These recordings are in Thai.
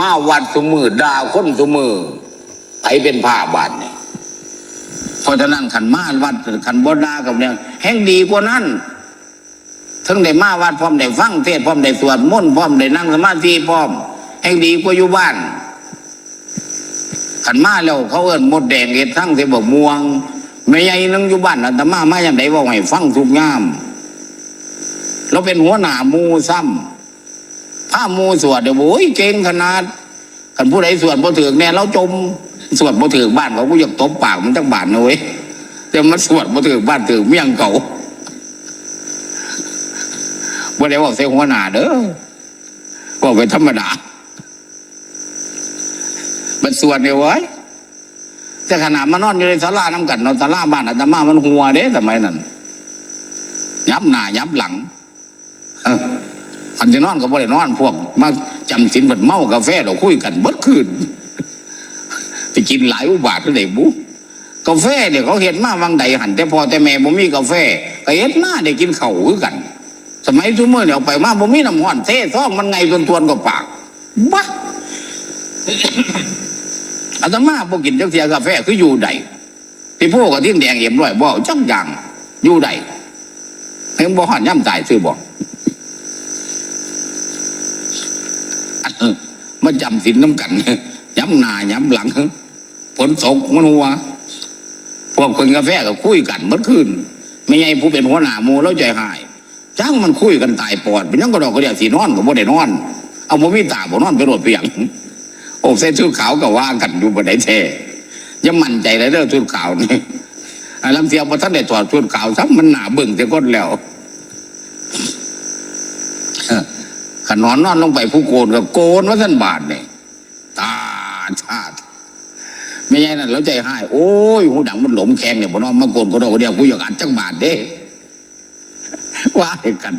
มาวัดสมือด่าคนสมือไผเป็นผ้าบาทเนี่ยเพราะฉะนั้นขันมาวัดขันบดากับเนี่ยแห่งดีกว่านั้นทั้งได้มาวัดพร้อมได้ฟังเทศพร้อมได้สวดมนต์พร้อมได้นั่งสมาธิพร้อม แห่งดีกว่าอยู่บ้านขันมาแล้วเขาเอิ้นมดแดงเห็ดทั้งเสบอกม่วงไม่ใหญ่นึงอยู่บ้านอัตมามาอย่างไดว่าให้ฟังทุกงาม เราเป็นหัวหน้ามูซ้ำ ถ้ามูสวดเดี๋ยวโอ้ยเก่งขนาดขันผู้ใดสวดบ่ถือเนี่ยเราจมสวดบ่ถือบ้านเขากูอยากตบปากมันจังบาทนะเว้ยแต่มันสวดบ่ถือบ้านถือเมี่ยงเก่าบ่ได้บอกใส่หัวหน้าเด้อบอกไปธรรมดามันส่วนเดียวไว้ยแต่ขนาดมานอนอยู่ในศาลาน้ำกันนอนศาลาบ้านอาตมามันหัวเด้สมัยนั้นยับหน้ายับหลัง เออ อันจะนอนก็บ่ได้นอนพวก มาจำสินบัดเมากาแฟเราคุยกันเบิดคืนไปกินหลายอุบาทก็ได้บุกาแฟเนี่ยเขาเห็นมาวังใดหันแต่พอแต่แม่บ่มีกาแฟก็เห็นหน้าได้กินเข่าคือกัน สมัยทุกมื่อเนี่ยไปมาบ่มีน้ำห้อนเทซ่องมันไงจนทวนกับปากบ้าอาตมาบ่กินจักเสียกาแฟคืออยู่ใดที่พวกกับที่แดงเอ็มร้อยบ่เอาจักอย่างอยู่ใดเห็นบ่หันย่ำตายซื้อบ่อัน มาจำสินน้ำกันย้ำหน้าย้ำหลังฝนตกมันหัวพวกคนกาแฟก็คุยกันเมื่อคืนไม่ไงผู้เป็นหัวหน้ามูแล้วใจหายจ้างมันคุยกันตายปอดเป็นยังก็ดอกก็เดียสีนอนก็บ่ได้นอน เอาบ่มีตาบ่นอนไปโดดเปียงโอ้เส้นชุดขาวก็ว่ากันอยู่บนไหนแท้ยังมั่นใจเลยเรื่องชุดขาวนี่ไอ้ลำเสียงพอท่านได้ถอดชุดขาวซ้ำมันหนาเบิ่งแต่ก้นแล้วเอ้อ ขนอนนอนลงไปผู้โกนก็โกนว่าท่านบาทเนี่ยตาชาติไม่ใช่นั่นแล้วใจหายโอ้ยหูดังมันหลมแข็งเนี่ยบ่นอนมาโกนก็ดอกเดียวกูอยากอัดจังบาทเด้ว่าให้กัน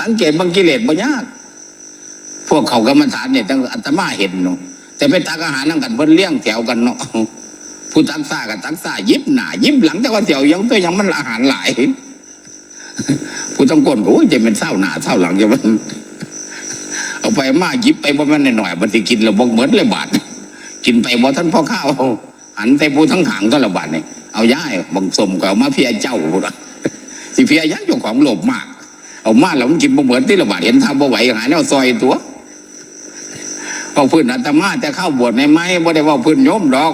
สังเกตบางกิเลสบ่ยาก พวกเขากรรมฐานเนี่ยตั้งอัตมาเห็นเนาะแต่ไปตักอาหารนั่งกันเพิ่นเลี้ยงแถวกันเนาะผู้ตักซ่ากับตักซ่ายิบหน้ายิบหลังแต่ว่าแถวยังตัวยังมันอาหารหลาย ผู้ต้องกนโอ้ยจะเป็นเศร้าหน้าเศร้าหลังจะมัน เอาไปมายิบไปบ่แม่นหน่อยมันสิกินแล้วบ่เหมือนเลยบาทกินไปบ่ท่านพ่อข้าวหันใส่ผู้ทั้งหางก็ละบาทนี่ยเอาย่ายบังสมก็เอามาเพียเจ้าพุ่นน่ะสิเพียยักเจ้าของโลภมาก เอามาแล้วมันกินบ่เหมือนที่ละบาทเห็นทำบ่ไหวหายแนวซอยตัวพอพื้นอาตมาจะเข้าบวชในไม้บ่ได้ว่าพื้นโยมดอก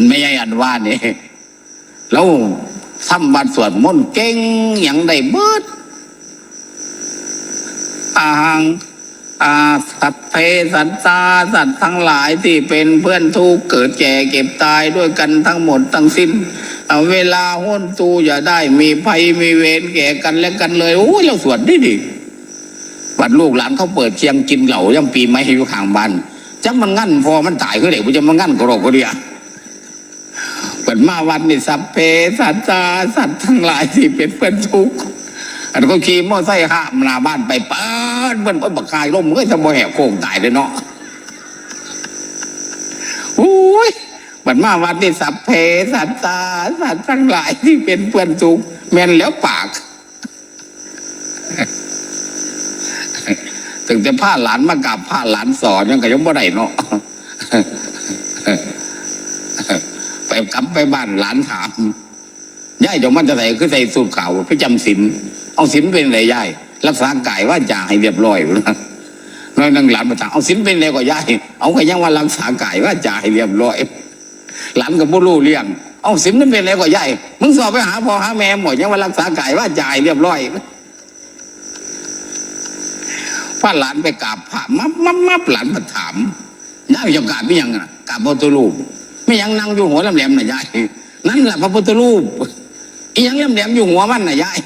นไม่ใช่อันว่านี่แล้วทำบัตรสวดมนต์เก่งอย่างใดเบิดอาหังอาสัพเพสัตตาสัตว์ทั้งหลายที่เป็นเพื่อนทุกเกิดแก่เก็บตายด้วยกันทั้งหมดทั้งสิ้นเอาเวลาห้นตูอย่าได้มีภัยมีเวรแก่กันและกันเลยโอ้ยเราสวดได้ดิบัดลูกหลานเขาเปิดเคียงกินเหล่าย่ำปีไม่ให้อยู่ข้างบ้านจังมันงั้นพอมันตายคือเด็กมันจะมันงั้นก็รอกก็เดียเปิดมาวันนี่สัพเพสัตตาสัตว์ทั้งหลายที่เป็นเพื่อนทุกข์อันก็ขี่มอไซค์ห้ามนาบ้านไปเปิดเปิ้นเปิ้นบักคายร่มเอ้ยถ้าบ่แหกโค้งตายเลยเนาะโอ้ยบัดมาวัดนี่สัพเพสัตตาสัตว์ทั้งหลายที่เป็นเพื่อนทุกข์แม่นแล้วปากถึงจะพาหลานมากับพาหลานสอนยังก็ยังบ่ได้เนาะ กลับไปบ้านหลานถามย่ายเดี๋ยวมันจะใส่คือใส่สูตรขาวไปจำศีลเอาศีลเป็นไรย่ายรักษากายว่าจาให้เรียบร้อยนะน้อยนั่งหลานมาถามเอาศีลเป็นไรก็ย่ายเอาก็ยังว่ารักษากายว่าจาให้เรียบร้อย หลานกับผู้รู้เลี้ยง เอาสิมนั่นเป็นอะไรก็ใหญ่มึงสอบไปหาพ่อหาแม่หมดยังว่ารักษากายว่าจ่ายเรียบร้อยพาหลานไปกราบพระมับมับมับหลานมาถามย่าจะกราบไม่ยังอะกราบพระพุทธรูป ไม่ยังนั่งอยู่หัวแหลมๆน่ะยายนั่นแหละพระพุทธรูปอียังแหลมๆอยู่หัวมันน่ะยาย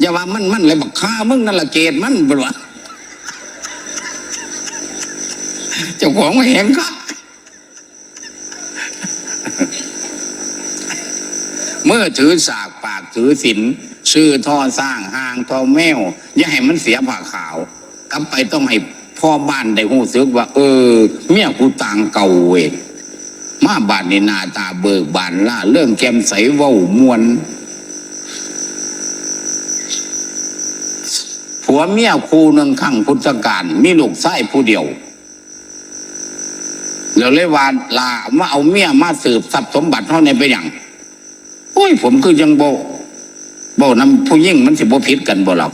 อย่าว่ามันมันเลยบอกข้ามึงนั่นละเกตมันบ่วเจ้าของไม่เห็นครับเมื่อถือสากปากถือศิลชื่อท่อสร้างหางท่อแมว อย่าให้มันเสียผ้าขาว กลับไปต้องให้พ่อบ้านได้หูซึกว่า เออ เมียกูต่างเก่าเว้ย มาบานในนาตาเบิกบานล่าเรื่องแกมใสว่าวมวนผัวเมียคู่หนึ่งขังพุทธการมีลูกไส้ผู้เดียวเดี๋ยวเลยวานลามาเอาเมียมาสืบทรัพย์สมบัติเท่าในไปอย่างโอ้ย ผมคือยังโบโบนำผู้ยิ่งมันสิบโบผิดกันบ่หรอก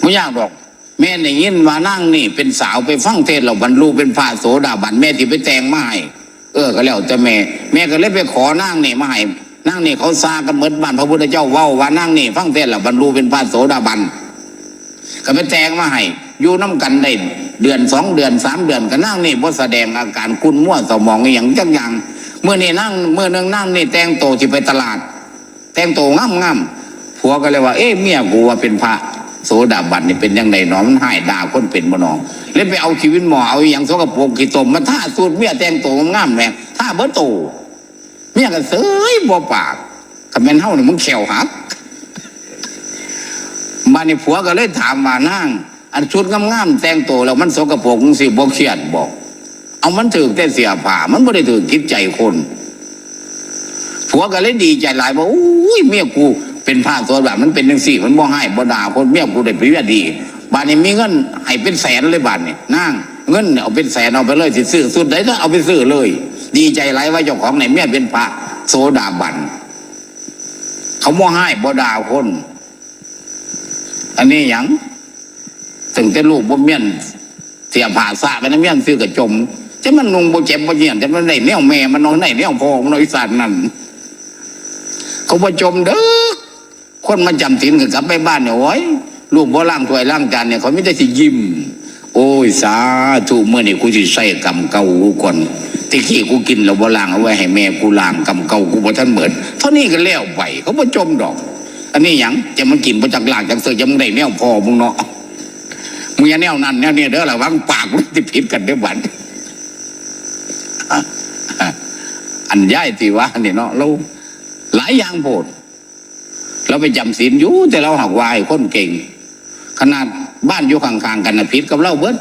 ไม่ยากหรอกแม่ในยินมานั่งนี่เป็นสาวไปฟังเทศเราบรรลุเป็นพระโสดาบันแม่ที่ไปแต่งมาให้ เออก็แล้วแต่แม่ แม่ก็เลยไปขอนั่งนี่มาให้นั่งนี่เขาซากันเหมือนบ้านพระพุทธเจ้าเว้าว่านั่งนี่ฟังเทศน์เราบรรลุเป็นพระโสดาบันก็ไปแต่งมาให้อยู่น้ำกันได้เดือนสองเดือนสามเดือนก็นั่งนี่บ่แสดงอาการคุณมั่วสมองอย่างจังอย่างเมื่อนี่นั่งเมื่อนึงนั่งนี่แต่งโตที่ไปตลาด แต่งโตงามงามๆผัวก็เลยว่า เอ๊ะเมียกูว่าเป็นพระ โสดาบันนี่เป็นยังไงหนอมันหายด่าคนเป็นบ่นองเลยไปเอาชีวิตหมอเอาอย่างสกปรกขี้ตมมาท่าสูตรเมียแต่งโตวงามแม่ท่าเบิดโตเมียก็เสยบ่ปากคำเป็นเฮานี่มึงแขวหักมาในผัวก็เลยถามมานั่งอันชุดงามๆแต่งตัวแล้วมันสกปรกสิบ่เครียดบอก เอามันถือแต่เสียผ้ามันไม่ได้ถือคิดใจคนผัวก็เลยดีใจหลายบอกอุ้ยเมียกู เป็นผ้าตัวแบบมันเป็นจังสี่ มันบ่ให้บ่ด่าคนเมียกูได้ปริยดี บานนี้มีเงินให้เป็นแสนเลยบานนี้นั่งเงินเอาเป็นแสนเอาไปเลยสิซื้อสุดไหนก็เอาไปซื้อเลย ดีใจหลายว่าเจ้าของไหนเมียเป็นพระโสดาบันเขาบ่ให้บ่ด่าคน อันนี้ยังถึงแต่ลูกบ่เมียนเสียผ่าสะไปนะเมียนซื้อกระจมจะมันนุงบ่เจ็บบ่เยียนจะมันได้แนวแม่มันนอนได้แนวพ่อมันนอนอีสานนั่นเขาบ่จมเด้อ คนมาจำศีลก็กลับไปบ้านเนี่ยโอ้ยลูกบ่ล้างถ้วยล้างจานเนี่ยเขาไม่ได้สิยิ้ม โอ้ยสาธุเมื่อนี่กูสิใส่กรรมเก่ากูก่อนตะกี้กูกินแล้วบ่ล้างเอาไว้ให้แม่กูล้างกรรมเก่ากูบ่ทันเหมือนเท่านี้ก็แล้วไปเขาบ่จมดอก อันนี้หยังจะมันกินบ่จักล้างจักเสือจะมึงได้แนวพอมึงเนาะมึงอย่าแนวนั้นแนวนี้เด้อระวังปากมันจะผิดกันเด้อบัดอะอะอันย่ายที่ว่านี่เนาะเราหลายอย่างโพด เราไปจำศีลอยู่แต่เราหักวายคนเก่ง ขนาดบ้านอยู่ข้างๆกันนะผิดกับเราเบิด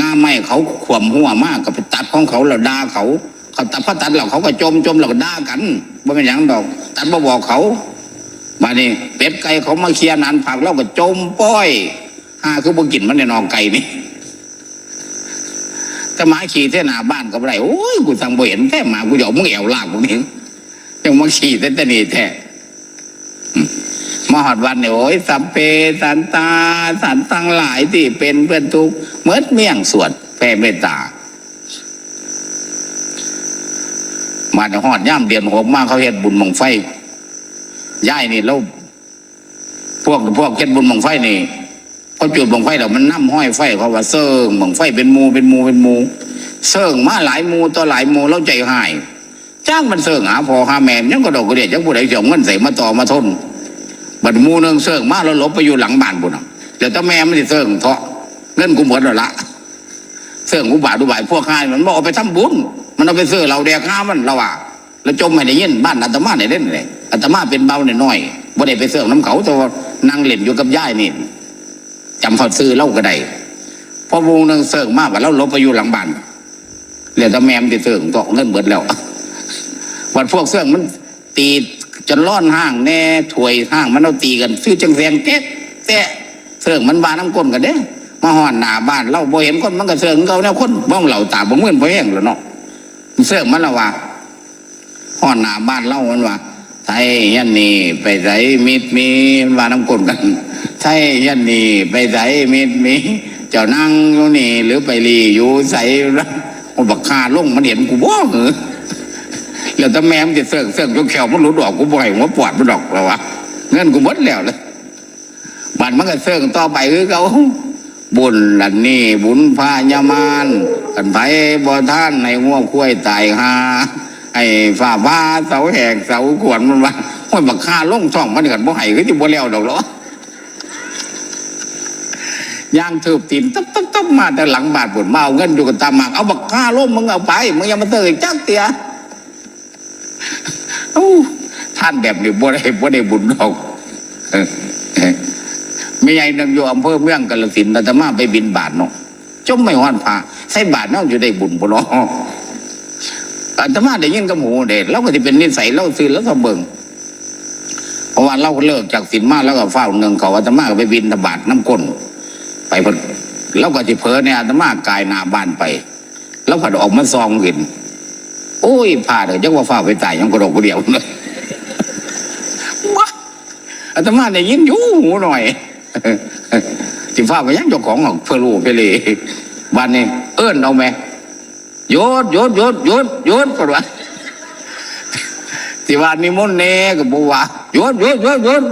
งาไม่เขาขวมหัวมากก็ไปตัดของเขาแล้วด่าเขาเขาตัดพอตัดแล้วเขาก็จมจมแล้วก็ด่ากันว่าเป็นอย่างดอก ตัดมาบอกเขามานี่เป็ดไก่เขามาเคลียร์นานผักเราก็จมป้อยห้าคือบ่กินมันในนองไก่นี่ถ้าหมาขี่เท่หนาบ้านก็บ่ได้โอ้ยกูสั่งบ่เห็นแท้หมากูจะเอามึงแอวลากพวกนี้ยังมาขี่แต่แต่นี่แท้ มาหอดวันเนี่ยโอ้ยสัมเพสันตา สันตังหลายที่เป็นเพื่อนทุกเมื่อเมี่ยงสวดแผ่เมตตามาในหอดย่ามเดือนหกมากเขาเฮ็ดบุญมองไฟย่ายนี่แล้วพวกพวกเฮ็ดบุญมองไฟนี่พอจุดบังไฟแล้วมันน้ำห้อยไฟเขาว่าเซิงบังไฟเป็นมูเป็นมูเป็นมูเซิงมาหลายมูต่อหลายมูแล้วใจหาย จ้างมันเซิร์งหาพอหาแม่มยังก็ดอกกระเดียดจังผู้ใดเสียเงินใส่มาต่อมาทนบัดมูหนึงเซิร์งมาแล้วลบไปอยู่หลังบ้านบุญเดี๋ยวถ้าแม่มันสิเซิร์งเถาะเงินกูหมดแล้วละเซิร์งกูบาทดูบายพวกข้ายมันบอกเอาไปทำบุญมันเอาไปซื้อเราแดกข้ามันเราว่าแล้วจมไม่ได้ยินบ้านอาตมาได้เล่นเลยอาตมาเป็นเบาหน่อยๆบ่ได้ไปเสื่องน้ำเขาแต่ว่านั่งเล่นอยู่กับย่ายนี่จำเขาซื้อเล่าก็ได้พอวงนึงเสิร์งมากกว่าเราลบไปอยู่หลังบ้านเหลือแต่แม่มที่เสิร์งตกเงินเบิดแล้ว วันพวกเสิร์งมันตีจนร้อนห้างแน่ถวยห้างมันเอาตีกัน ซื้อจังแสงแก๊กแตะเสิร์งมันบาน้ำก้นกันเด้มาห่อนหน้าบ้านเราบ่เห็นคนมันก็เสิร์งเขาเนี่ยคนบ้องเหล่าตาบ่เมื่อนบ่แห้งแล้วเนาะเสิร์งมันละว่าห่อนหน้าบ้านเล่ามันว่าไทยยันนี่ไปใส่มิดมีบาน้ำก้นกันไทยยันนี่ไปใส่มิดมีเจ้านั่งอยู่นี่ หรือไปรีอยู่ใส่มันบักคาลงมันเห็นกูบ่เหรอ แล้วแต่แม่มันจะเสิร์งเสิร์งจนแขวมันหลุดออกกูบ่อยหัวปวดมันดอกแล้ววะเงินกูหมดแล้วเลยบัดมันก็เสิร์งต่อไปคือเขาบุญลันนี่บุญพายามานกันไผบ่ท่านในหัวคุ้ยตายหาไอ้ฝ่าบ้าเสาแหกเสาขวนมันว่าห้อยบักคาลงช่องมันกันบ่ให้คือสิบ่แล้วดอกหรอย่างถืบตีนตับตับตับมาแต่หลังบาดปวดมาเอาเงินอยู่กับตามหมากเอาบักฆ่าล้มมึงเอาไปมึงยังมาเตยจักเตียเอ้า ท่านแบบนี้บ่ได้บ่ได้บุญดอกเออเออไม่ใหญ่นึงอยู่อำเภอเมืองกาฬสินธุ์อาตมาไปบินบาทเนาะจมไม่หอนผ้าใส่บาทเนาะอยู่ได้บุญบ่เนาะอาตมาได้ยินกับหมูเด็ดเราก็สิเป็นนิสัยเราซื้อแล้วก็เบิ่งเพราะว่าเราเลิกจากศีลมาแล้วก็เฝ้าเนืองเขาอาตมาก็ไปบินธบาตน้ำก้นไปเพิ่นแล้วก็ที่เพอเนี่ยอาตมากายหนาบ้านไป แล้วผัดออกมาซองเห็น โอ้ยพลาดเลยจังว่าฝ้าไปตายยังกระโดดกเดียวเลยบ้าอาตมาได้ยินอยู่หูหน่อยที่ฝ้าไปยังเจ้าของของเพื่อรู้ไปเลยบ้านนี้ เอิ้นเอาไหมโยดโยดโยดโยดโยดก็ว่าที่ว่านิมนต์เน่ก็บอกว่าโยดโยดโยดโยด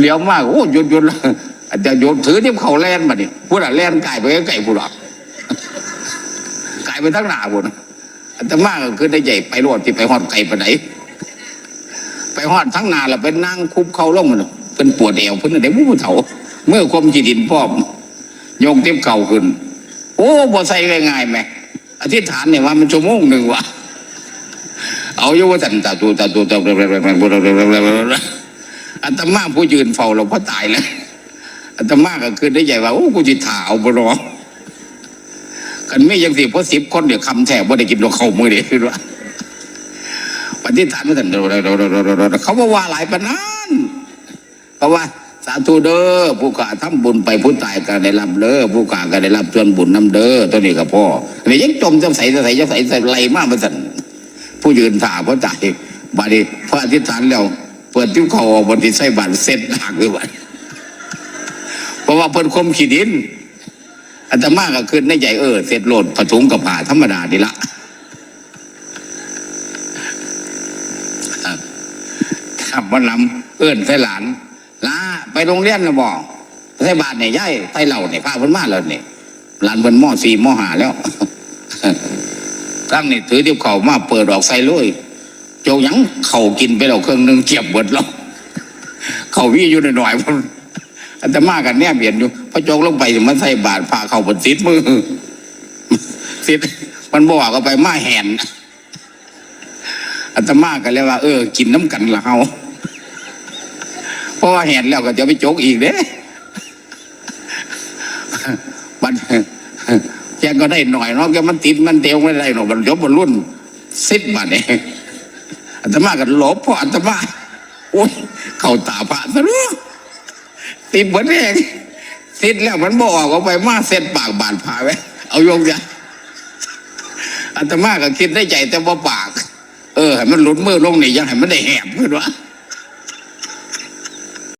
เลี้ยวมากโอ้หยุดยดอาจจะโยนถือที่เขาแล่นมาดิพูดอะแล่นไก่ไปไก่พูดอะ ไก่ไปทั้งหน้าพูดอาจจะมากคือได้ใหญ่ไปรอดที่ไปหอดไก่ไปไหนไปหอดทั้งหนาแล้วไปนั่งคุบเขาลงมันเป็นปวดเอวเพิ่นเดี๋ยวผู้เฒ่าเมื่อความจีดินพร้อมโยงเต็มเข่าขึ้น โอ้บ่ใส่ง่ายๆไหมอธิษฐานเนี่ยว่ามันชั่วโมงหนึ่งวะเอาอยู่ว่าสันตาตูตาตูตาอัตมาผู้ยืนเฝ้าเราก็ตายแล้วอัตมาก็คือได้ใหญ่ว่าโอ้กูจิถ่าเอาบ่รอ กันไม่ยังสิเพราะสิบคนเดี๋ยวคำแทบว่าได้กินตัวเขามือเดียวคือว่าปฏิฐานไม่ทันเขาว่าว่าหลายปานนั้นเขาว่าสาธุเด้อผู้ขาทำบุญไปผู้ตายก็ได้รับเด้อผู้ขาก็ได้รับส่วนบุญน้ำเด้อตัวนี้ก็พ่อนี่ยังจมจะใส่จะใส่จะใส่ใส่ไหลมากมาสั่นผู้ยืนถ่าเพราะตายบาดีพระอธิษฐานแล้ว เปิดติ้วเขาออกบนที่ใส่บาตรเสร็จหักเลยวันเพราะว่าเพิ่นคมขีดิน อาตมาก็ขึ้นในใจเออเสร็จโหลดผถุงกับผ่าธรรมดาดีละทำวันลำเอื้อนใส่หลานลาไปโรงเรียนนะบอกใส่บาทเนี่ยย่ายใส่เหล่าเนี่ยพาเพิ่นมาแล้วเนี่ยหลานเพิ่นมอสี่มอหาแล้วตั้งนี่ถือที่เข่ามาเปิดออกใส่เลยโจยังเขากินไปแล้วเครื่องหนึงเจียบเบิดแล้วเขาวิ่งอยู่หน่อยๆพุ่นอาตมากันเนี่ยเบียนอยู่ พอโจกลงไปมันใส่บาทพาเขาบนซิดมือซิดมันบอกเอาไปมาแหนอาตมากันเลยว่า เออ กินน้ำกันละเฮาเพราะว่าแหนแล้วก็จะไปโจกอีกเด้บัดแกก็ได้หน่อยเนาะแกมันติดมันเตียวไม่ได้หรอกมันยกบนรุ่นซิดมาเนี่ยอาตมากันหลบเพราะอาตมาโอ้ยเข้าตาพระซะรู้ติดเหมือนเอง ซิดแล้วมันบอกออกไปมาเส้นปากบานพาไว้ เอาโยงจ้ะอัตมาก็คิดได้ใจแต่ว่าปาก เออให้มันหลุดมือลงนี่ยังให้มันได้แหบขึ้นวะ